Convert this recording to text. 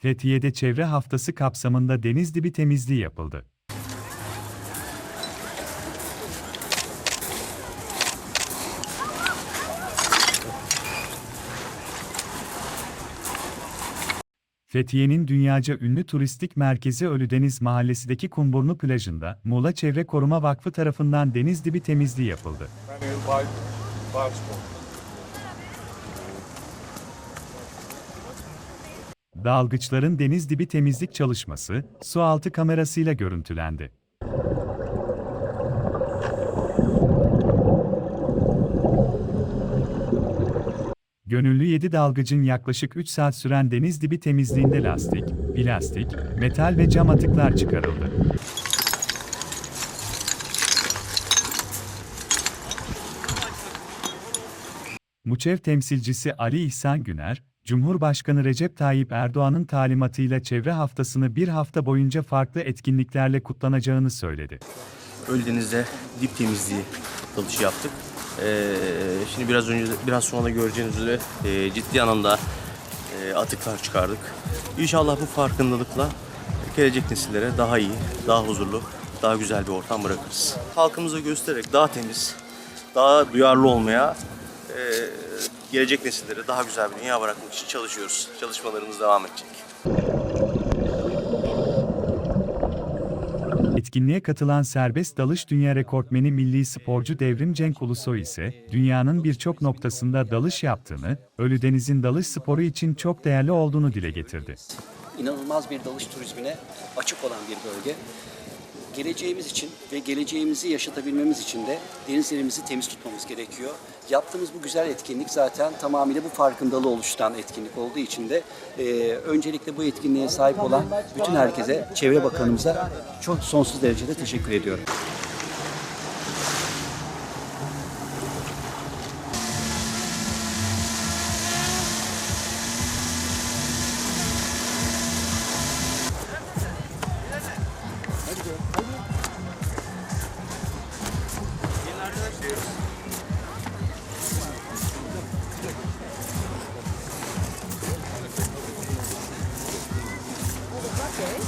Fethiye'de çevre haftası kapsamında deniz dibi temizliği yapıldı. Fethiye'nin dünyaca ünlü turistik merkezi Ölüdeniz Mahallesi'ndeki Kumburnu plajında, Muğla Çevre Koruma Vakfı tarafından deniz dibi temizliği yapıldı. Dalgıçların deniz dibi temizlik çalışması, su altı kamerasıyla görüntülendi. Gönüllü 7 dalgıcın yaklaşık 3 saat süren deniz dibi temizliğinde lastik, plastik, metal ve cam atıklar çıkarıldı. Muçev temsilcisi Ali İhsan Güner, Cumhurbaşkanı Recep Tayyip Erdoğan'ın talimatıyla çevre haftasını bir hafta boyunca farklı etkinliklerle kutlanacağını söyledi. Ölüdeniz'de dip temizliği dalışı yaptık. Ee, şimdi biraz önce, biraz sonra göreceğiniz üzere e, ciddi anlamda e, atıklar çıkardık. İnşallah bu farkındalıkla gelecek nesillere daha iyi, daha huzurlu, daha güzel bir ortam bırakırız. Halkımıza göstererek daha temiz, daha duyarlı olmaya, e, gelecek nesillere daha güzel bir dünya bırakmak için çalışıyoruz. Çalışmalarımız devam edecek. Etkinliğe katılan serbest dalış dünya rekortmeni milli sporcu Devrim Cenk Ulusoy ise, dünyanın birçok noktasında dalış yaptığını, Ölüdeniz'in dalış sporu için çok değerli olduğunu dile getirdi. inanılmaz bir dalış turizmine açık olan bir bölge. Geleceğimiz için ve geleceğimizi yaşatabilmemiz için de denizlerimizi temiz tutmamız gerekiyor. Yaptığımız bu güzel etkinlik zaten tamamıyla bu farkındalığı oluşturan etkinlik olduğu için de e, öncelikle bu etkinliğe sahip olan bütün herkese, Çevre Bakanımıza çok sonsuz derecede teşekkür ediyorum. Cheers.